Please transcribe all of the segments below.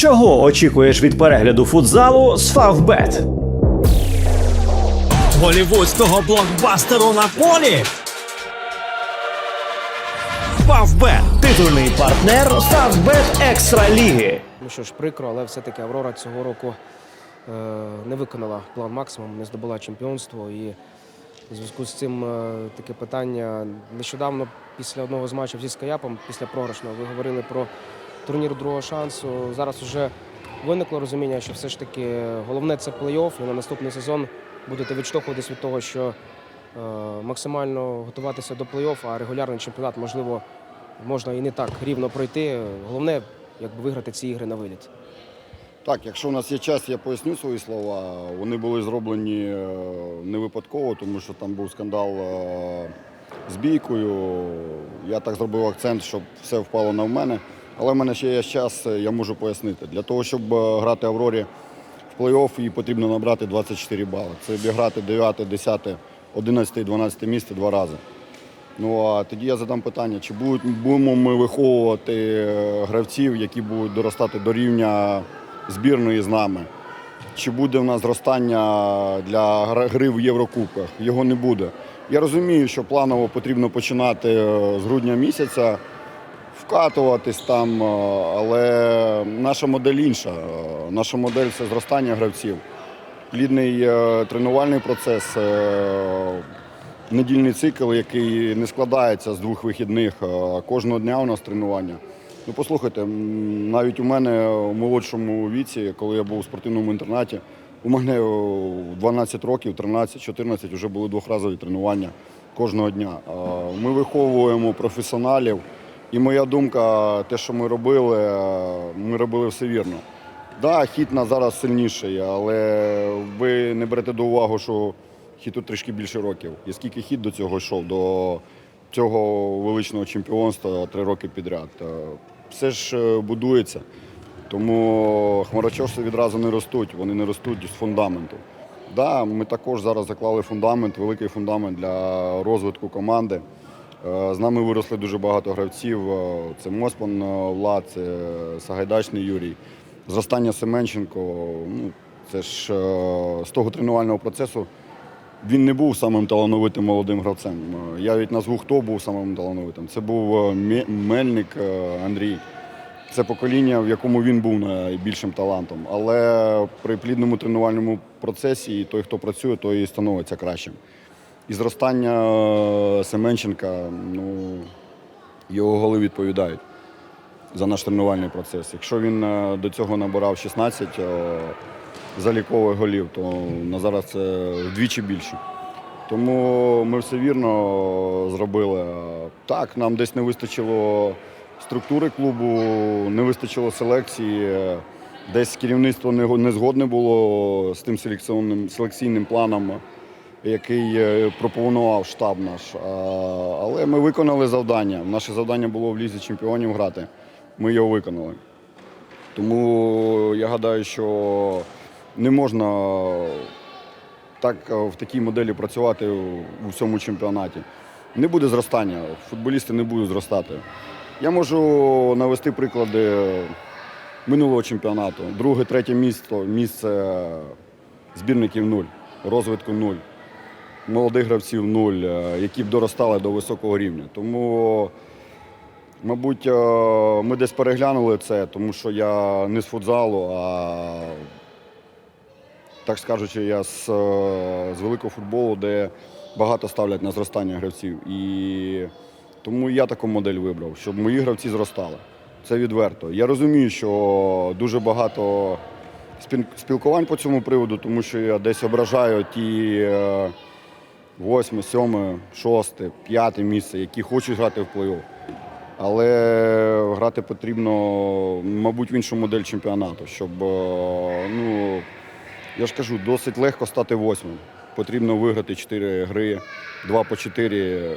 Чого очікуєш від перегляду футзалу з Фавбет? голівудського блокбастеру на полі. Фавбет Титульний партнер Фавбет Екстра Ліги. Ну що ж, прикро, але все-таки Аврора цього року е, не виконала план максимум, не здобула чемпіонство. І у зв'язку з цим е, таке питання. Нещодавно, після одного з матчів зі Скаяпом, після програшного, ви говорили про турнір другого шансу. Зараз вже виникло розуміння, що все ж таки головне це плей-офф, і на наступний сезон будете відштовхуватись від того, що е, максимально готуватися до плей-офф, а регулярний чемпіонат, можливо, можна і не так рівно пройти. Головне, якби виграти ці ігри на виліт. Так, якщо у нас є час, я поясню свої слова. Вони були зроблені е, не випадково, тому що там був скандал е, з бійкою. Я так зробив акцент, щоб все впало на мене. Але в мене ще є час, е, я можу пояснити. Для того, щоб е, грати Аврорі в плей-офф, їй потрібно набрати 24 бали. Це обіграти 9, 10, 11, 12 місце два рази. Ну а тоді я задам питання: чи будемо ми виховувати е, гравців, які будуть доростати до рівня збірної з нами? Чи буде в нас зростання для гри в Єврокубках? Його не буде. Я розумію, що планово потрібно починати з грудня місяця, вкатуватись там, е, але наша модель інша. Е, Наша модель це зростання гравців, плідний е, тренувальний процес. недільний цикл, який не складається з двох вихідних. Кожного дня у нас тренування. Ну, послухайте, навіть у мене у молодшому віці, коли я був у спортивному інтернаті, у мене 12 років, 13-14 вже були двохразові тренування кожного дня. Ми виховуємо професіоналів, і моя думка, те, що ми робили, е, ми робили все вірно. Так, да, хід на зараз сильніший, але ви не берете до уваги, що хіту трішки більше років. І скільки хід до цього йшов, до цього величного чемпіонства три роки підряд. Е, Все ж е, будується. Тому хмарочоси відразу не ростуть, вони не ростуть з фундаменту. Да, ми також зараз заклали фундамент, великий фундамент для розвитку команди. Е, З нами виросли дуже багато гравців. Е, Це Моспан е, Влад, це Сагайдачний Юрій, зростання Семенченко. Ну, це ж з того тренувального процесу він не був самим талановитим молодим гравцем. Я навіть назву, хто був самим талановитим. Це був Мельник Андрій. Це покоління, в якому він був найбільшим талантом. Але при плідному тренувальному процесі той, хто працює, той і становиться кращим. І зростання е, Семенченка, ну, його голи відповідають за наш тренувальний процес. Якщо він е, до цього набирав 16 е, залікових голів, то на зараз це вдвічі більше. Тому ми все вірно зробили. Так, нам десь не вистачило структури клубу, не вистачило селекції. Десь керівництво не згодне було з тим селекційним, селекційним планом, який е, пропонував штаб наш. Але ми виконали завдання. Наше завдання було в лізі чемпіонів грати. Ми його виконали. Тому я гадаю, що не можна так е, в такій моделі працювати у всьому чемпіонаті. Не буде зростання, футболісти не будуть зростати. Я можу навести приклади минулого чемпіонату. Друге, третє місце, місце збірників нуль, розвитку нуль, молодих гравців нуль, е, які б доростали до високого рівня. Тому, мабуть, е, ми десь переглянули це, тому що я не з футзалу, а так скажучи, я з, е, з великого футболу, де багато ставлять на зростання гравців. І тому я таку модель вибрав, щоб мої гравці зростали. Це відверто. Я розумію, що дуже багато спілкувань по цьому приводу, тому що я десь ображаю ті восьме, сьоме, шосте, п'яте місце, які хочуть грати в плей-офф. Але грати потрібно, мабуть, в іншу модель чемпіонату, щоб е, ну, я ж кажу, досить легко стати восьмим. Потрібно виграти 4 гри, 2 по 4,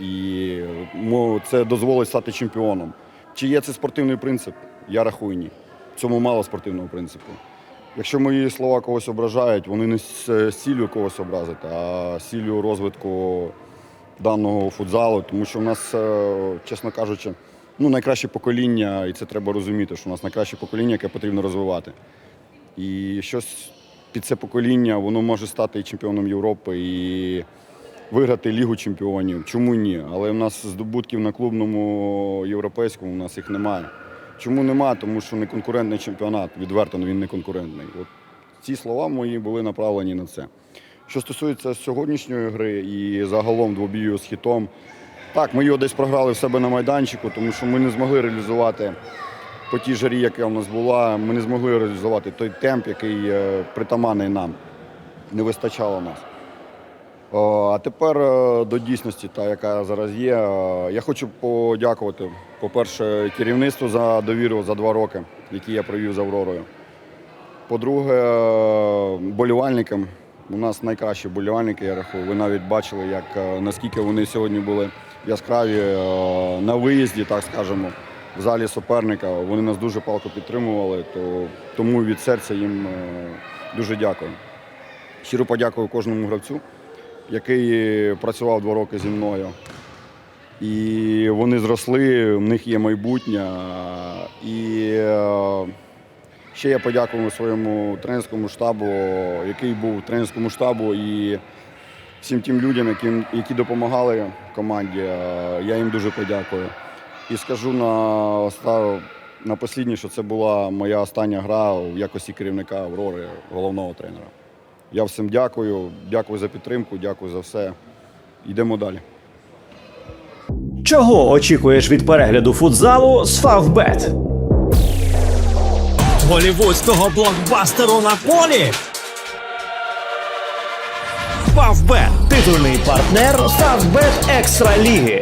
і мо- це дозволить стати чемпіоном. Чи є це спортивний принцип? Я рахую ні. В цьому мало спортивного принципу. Якщо мої слова когось ображають, вони не з з ціллю когось образити, а з ціллю розвитку даного футзалу, тому що в нас, е, чесно кажучи, ну, найкраще покоління, і це треба розуміти, що у нас найкраще покоління, яке потрібно розвивати. І щось під це покоління воно може стати і чемпіоном Європи, і виграти Лігу чемпіонів. Чому ні? Але в нас здобутків на клубному європейському у нас їх немає. Чому немає? Тому що не конкурентний чемпіонат, відверто він не конкурентний. От ці слова мої були направлені на це. Що стосується сьогоднішньої гри і загалом двобію з хітом, так, ми його десь програли в себе на майданчику, тому що ми не змогли реалізувати по тій жарі, яка у нас була, ми не змогли реалізувати той темп, який е, притаманний нам. Не вистачало нас. А тепер е, до дійсності, та, яка зараз є. Е, Я хочу подякувати, по-перше, керівництву за довіру за два роки, які я провів з Авророю. По-друге, е, болівальникам. У нас найкращі болівальники, я рахую. Ви навіть бачили, як, наскільки вони сьогодні були яскраві на виїзді, так скажемо, в залі суперника. Вони нас дуже палко підтримували, то, тому від серця їм дуже дякую. Щиро подякую кожному гравцю, який працював два роки зі мною. І вони зросли, в них є майбутнє. І е, ще я подякую своєму тренерському штабу, який був тренерському штабу, і всім тим людям, які, які допомагали команді. Е, Я їм дуже подякую. І скажу на, на що це була моя остання гра в якості керівника Аврори, головного тренера. Я всім дякую, дякую за підтримку, дякую за все. Йдемо далі. Чого очікуєш від перегляду футзалу з Фавбет? голівудського блокбастеру на полі. Фавбет. Титульний партнер Фавбет Екстра Ліги.